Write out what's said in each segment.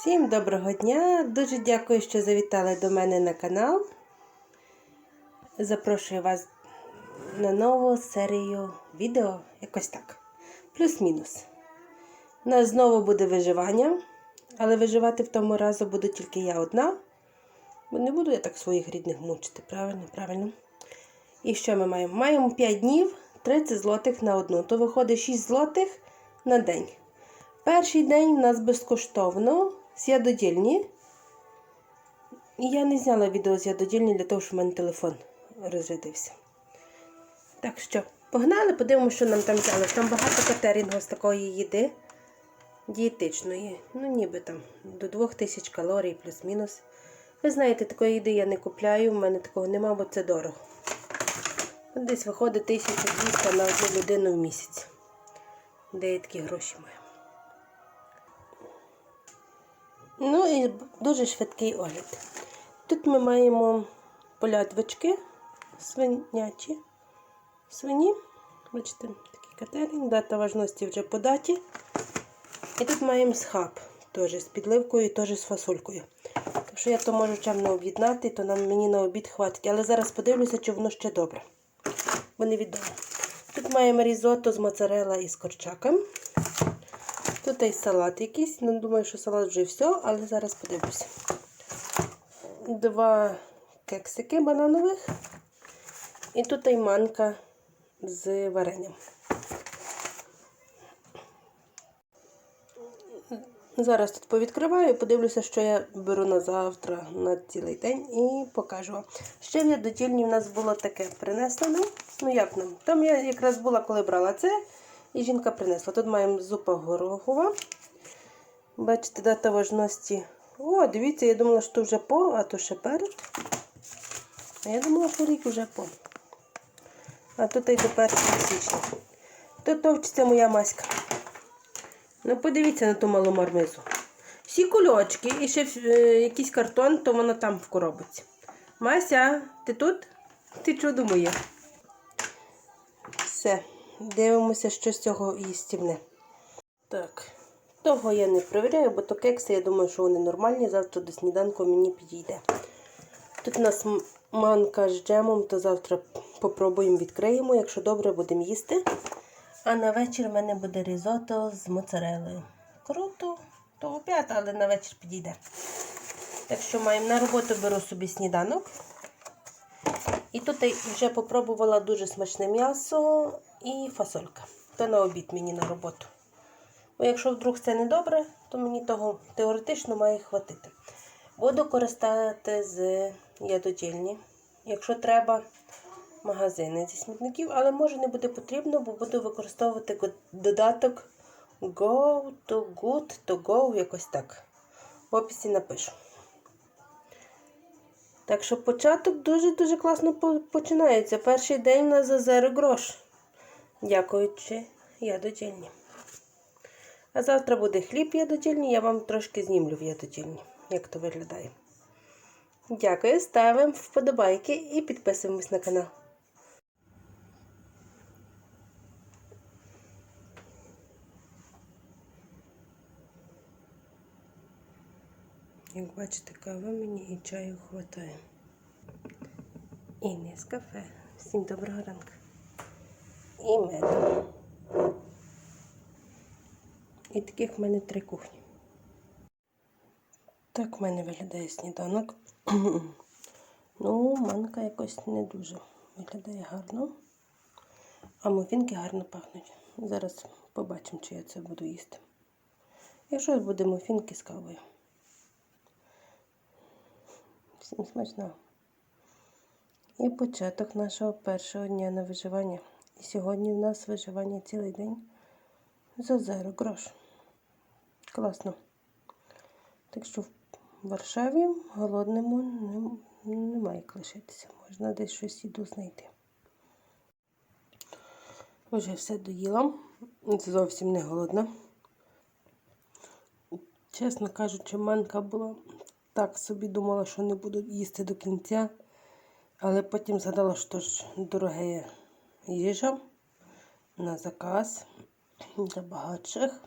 Всім доброго дня! Дуже дякую, що завітали до мене на канал. Запрошую вас на нову серію відео, якось так. Плюс-мінус. У нас знову буде виживання, але виживати в тому разу буду тільки я одна. Бо не буду я так своїх рідних мучити. Правильно, правильно. І що ми маємо? Маємо 5 днів, 30 злотих на одну. То виходить 6 злотих на день. Перший день у нас безкоштовно з ядодільні. І я не зняла відео з ядодільні для того, щоб в мене телефон розрядився. Так що, погнали, подивимося, що нам там взяли. Там багато катерінгу з такої їди. Дієтичної. Ну, ніби там до 2000 калорій плюс-мінус. Ви знаєте, такої їди я не купляю, в мене такого нема, бо це дорого. Десь виходить 1200 на одну людину в місяць. Де я такі гроші маю. Ну і дуже швидкий огляд. Тут ми маємо полядвички свинячі. Свині. Бачите, такий катерінг, дата важності вже по даті. І тут маємо схаб, теж з підливкою і теж з фасолькою. Так що я то можу чемно об'єднати, то нам мені на обід хватить. Але зараз подивлюся, чи воно ще добре. Бо невідомо. Тут маємо різото з моцарелла і з корчаком. Тут і салат якийсь. Ну, думаю, що салат вже все, але зараз подивлюся. Два кексики бананових. І тут і манка з варенням. Зараз тут повідкриваю, подивлюся, що я беру на завтра на цілий день і покажу вам. Ще в ядотільні в нас було таке принесли нам. Ну як нам? Там я якраз була, коли брала це, і жінка принесла. Тут маємо зупа горохова. Бачите, дата важності. О, дивіться, я думала, що вже по, а то ще перед. А я думала, що рік вже по. А тут і до 1 січня. Тут товчиться моя маська. Ну, подивіться на ту малу мармизу. Всі кульочки і ще е, якийсь картон, то воно там в коробці. Мася, ти тут? Ти чудо моє. Все, дивимося, що з цього їстівне. Так, того я не перевіряю, бо то кекси, я думаю, що вони нормальні. Завтра до сніданку мені підійде. Тут у нас манка з джемом, то завтра попробуємо відкриємо. Якщо добре, будемо їсти. А на вечір в мене буде різото з моцарелою. Круто, то обід, але на вечір підійде. Так що маємо на роботу беру собі сніданок. І тут я вже попробувала дуже смачне м'ясо і фасолька. То на обід мені на роботу. Бо якщо вдруг це не добре, то мені того теоретично має хватити. Буду користати з ядодільні. Якщо треба, магазини зі смітників, але може не буде потрібно, бо буду використовувати додаток Go to Good to Go, якось так. В описі напишу. Так що початок дуже-дуже класно починається. Перший день на за зеро грош. Дякуючи ядодільні. А завтра буде хліб ядодільні, я вам трошки знімлю в ядодільні, як то виглядає. Дякую, ставимо вподобайки і підписуємось на канал. Як бачите, кави мені і чаю хватає. І не з кафе. Всім доброго ранку. І меду. І таких в мене три кухні. Так в мене виглядає сніданок. ну, манка якось не дуже виглядає гарно. А муфінки гарно пахнуть. Зараз побачимо, чи я це буду їсти. Якщо буде муфінки з кавою. Всім смачного. І початок нашого першого дня на виживання. І сьогодні в нас виживання цілий день за зеро грош. Класно. Так що в Варшаві голодному не, немає як лишитися. Можна десь щось їду знайти. Вже все доїла. Зовсім не голодна. Чесно кажучи, манка була так собі думала, що не буду їсти до кінця. Але потім згадала, що ж дороге їжа на заказ для багатших.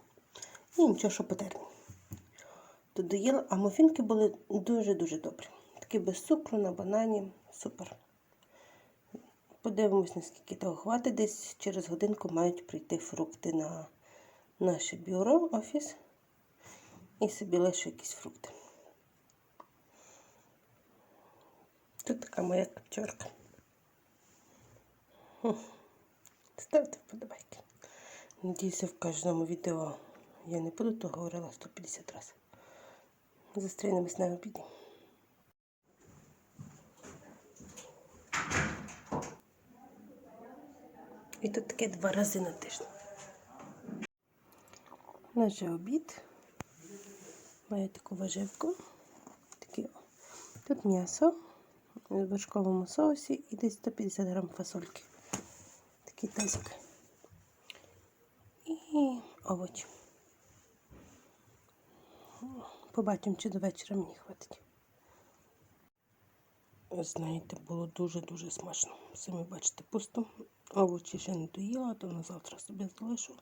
І нічого, що потерпні. то доїла, а муфінки були дуже-дуже добрі. Такі без цукру на банані. Супер. Подивимось, наскільки того хватить. Десь через годинку мають прийти фрукти на наше бюро, офіс. І собі лише якісь фрукти. Тут така моя капчорка. Ставте вподобайки. Надіюся, в кожному відео я не буду то говорила 150 разів. Зустрінемось на обіді. І тут таке два рази на тиждень. Наш обід. Маю таку важивку. Такі. Тут м'ясо в вершковому соусі і десь 150 грам фасольки. Тазик. І овочі. Побачимо, чи до вечора мені хватить. Знаєте, було дуже-дуже смачно. Самі бачите, пусто. Овочі ще не доїла, то на завтра собі залишу.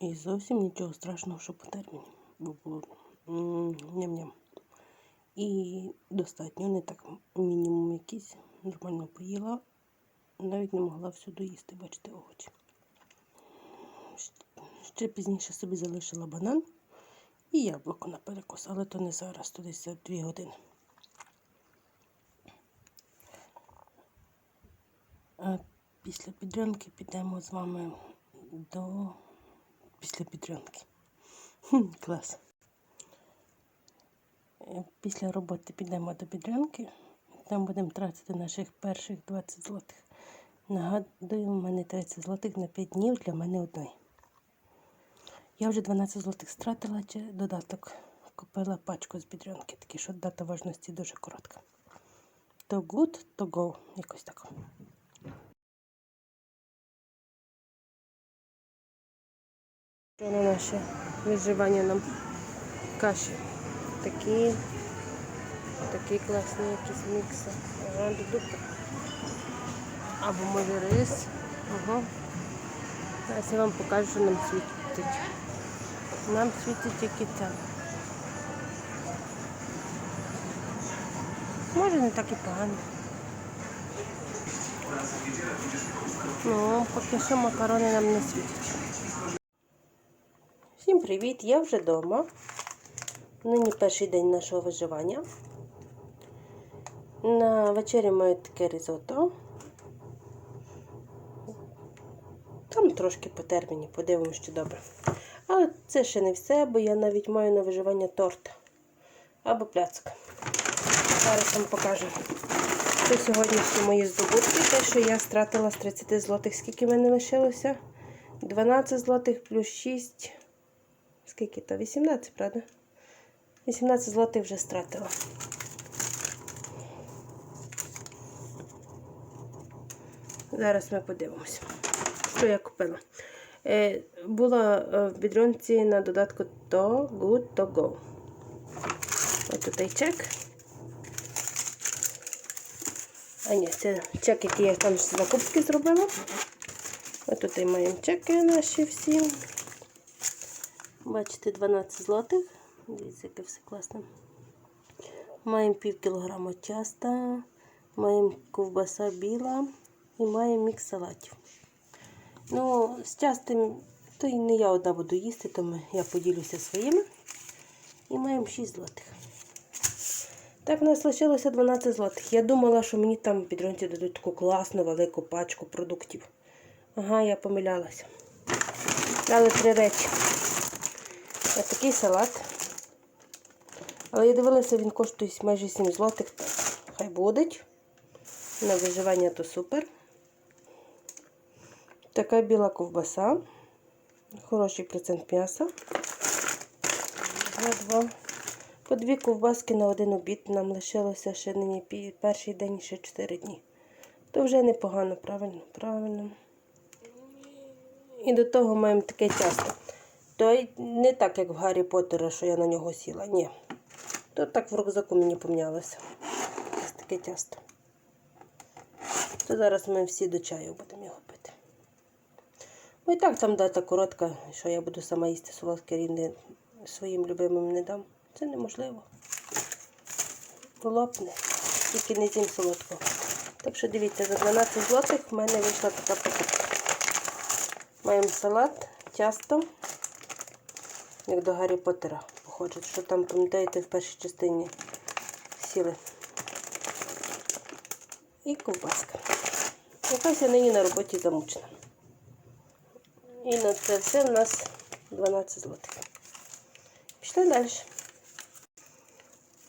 І зовсім нічого страшного, що по терміні. Бо було ням-ням. І достатньо, не так мінімум якийсь. Нормально поїла. Навіть не могла все доїсти, бачите, овочі. Ще пізніше собі залишила банан і яблуко на перекус, але то не зараз, то десь за 2 години. А після підрянки підемо з вами до після підрянки. Хм, клас. Е, Після роботи підемо до підрянки. Там будемо тратити наших перших 20 злотих. Нагадую, у мене 30 злотих на 5 днів для мене одної. Я вже 12 злотих стратила чи додаток. Купила пачку з бідрянки, такі, що дата важності дуже коротка. То good, то go. Якось так. Що на наше виживання нам каші. Такі, такі класні якісь мікси. Ага, додука. Або може рис. Ага. Зараз я вам покажу, що нам світить. Нам світить тільки це. Може не так і погано. Ну, поки що макарони нам не світять. Всім привіт! Я вже вдома. Нині перший день нашого виживання. На вечері маю таке ризотто. Там трошки по терміні, подивимося, що добре. Але це ще не все, бо я навіть маю на виживання торт або пляцок. Зараз вам покажу. Це сьогоднішні мої здобутки. Те, що я стратила з 30 злотих, скільки в мене лишилося? 12 злотих плюс 6. Скільки то? 18, правда? 18 злотих вже стратила. Зараз ми подивимося, що я купила. Е, була е, в бідронці на додатку To Good To Go. Ось тут і чек. А ні, це чек, який я там закупки зробила. Ось тут і маємо чеки наші всі. Бачите, 12 злотих. Дивіться, яке все класне. Маємо пів кілограма часта, маємо ковбаса біла і маємо мікс салатів. Ну, з частим, то і не я одна буду їсти, тому я поділюся своїми. І маємо 6 злотих. Так, в нас лишилося 12 злотих. Я думала, що мені там підронці дадуть таку класну велику пачку продуктів. Ага, я помилялася. Дали три речі. Ось такий салат. Але я дивилася, він коштує майже 7 злотих. Хай будуть. На виживання то супер. Така біла ковбаса. Хороший процент м'яса. Два, два. По дві ковбаски на один обід нам лишилося ще нині перший день, ще 4 дні. То вже непогано, правильно, правильно. І до того маємо таке тісто. То не так, як в Гаррі Поттера, що я на нього сіла. Ні. То так в рюкзаку мені помнялося. Таке тісто. То зараз ми всі до чаю будемо його пити. Ну і так там дата коротка, що я буду сама їсти солодке рівне своїм любимим не дам. Це неможливо. Лопне. Тільки не з'їм солодкого. Так що дивіться, за 12 злотих в мене вийшла така покупка. Маємо салат, тісто, як до Гаррі Поттера. Похоже, що там, пам'ятаєте, в першій частині сіли. І ковбаска. Якась я нині на роботі замучена. І на це все в нас 12 злотих. Пішли далі.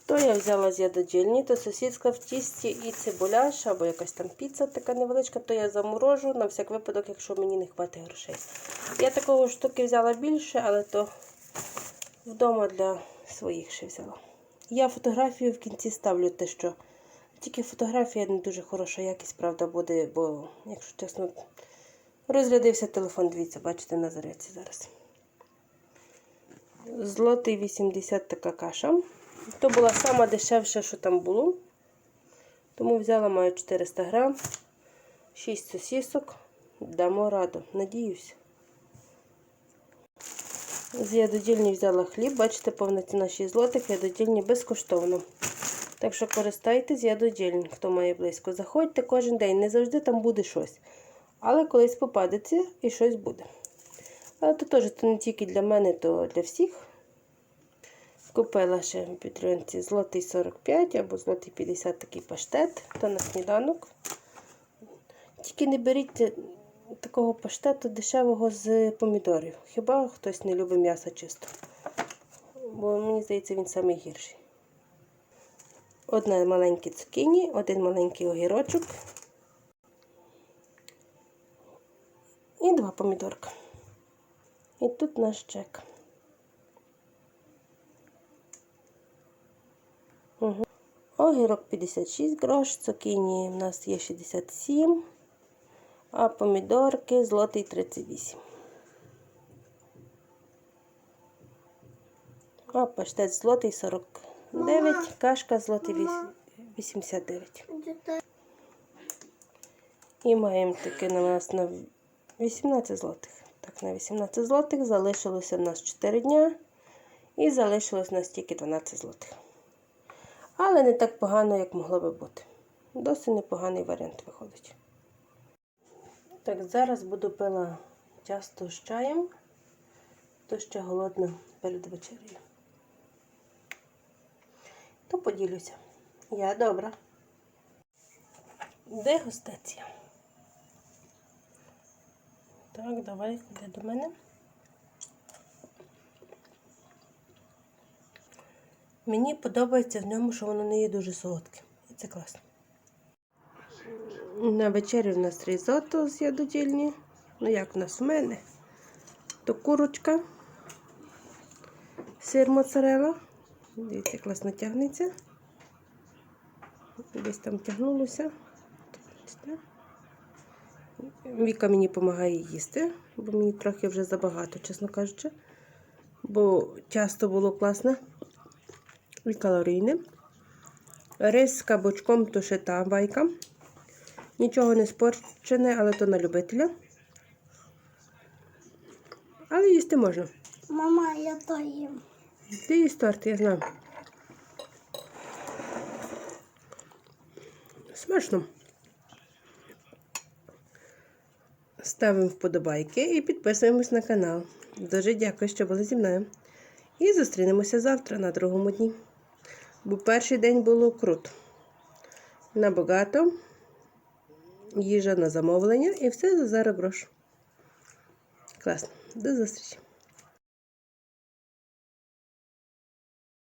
То я взяла з ядодільні, то сусідська в тісті і цибуляш, або якась там піца така невеличка, то я заморожу на всяк випадок, якщо мені не хватить грошей. Я такого штуки взяла більше, але то вдома для своїх ще взяла. Я фотографію в кінці ставлю те, що тільки фотографія не дуже хороша якість, правда, буде, бо, якщо чесно, розрядився телефон, дивіться, бачите, на зарядці зараз. Злотий 80 така каша. То була сама дешевша, що там було. Тому взяла маю 400 грам, 6 сосісок. Дамо раду, надіюсь. З ядодільні взяла хліб, бачите, повна ціна 6 злотих, ядодільні безкоштовно. Так що користайтесь ядодільні, хто має близько. Заходьте кожен день, не завжди там буде щось. Але колись попадеться і щось буде. Але то теж то не тільки для мене, то для всіх. Купила ще в підтримці злотий 45 або злотий 50 такий паштет, то на сніданок. Тільки не беріть такого паштету дешевого з помідорів. Хіба хтось не любить м'ясо чисто? Бо мені здається, він самий гірший. Одне маленьке цукіні, один маленький огірочок і помідорка. І тут наш чек. Угу. Огірок 56 грош, цукіні у нас є 67, а помідорки злотий 38. А паштет злотий 49, кашка злотий 89. І маємо таке на нас на 18 злотих. Так, на 18 злотих залишилося в нас 4 дня. І залишилось у нас тільки 12 злотих. Але не так погано, як могло би бути. Досить непоганий варіант виходить. Так, зараз буду пила часто з чаєм, то ще голодна перед вечерею. То поділюся. Я добра. Дегустація. Так, давай, куди до мене. Мені подобається в ньому, що воно не є дуже солодке. І це класно. На вечері в нас різото з ядодільні. Ну, як в нас в мене, то курочка, сир моцарела. Дивіться, класно тягнеться. Десь там тягнулося. Віка мені допомагає їсти, бо мені трохи вже забагато, чесно кажучи. Бо часто було класно і калорійне. Рис з кабачком то ще та байка. Нічого не спорчене, але то на любителя. Але їсти можна. Мама, я то їм. Ти їсть торт, я знаю. Смачно. Ставимо вподобайки і підписуємось на канал. Дуже дякую, що були зі мною. І зустрінемося завтра на другому дні. Бо перший день було круто. Набагато. Їжа на замовлення і все за зараз грош. Класно. До зустрічі!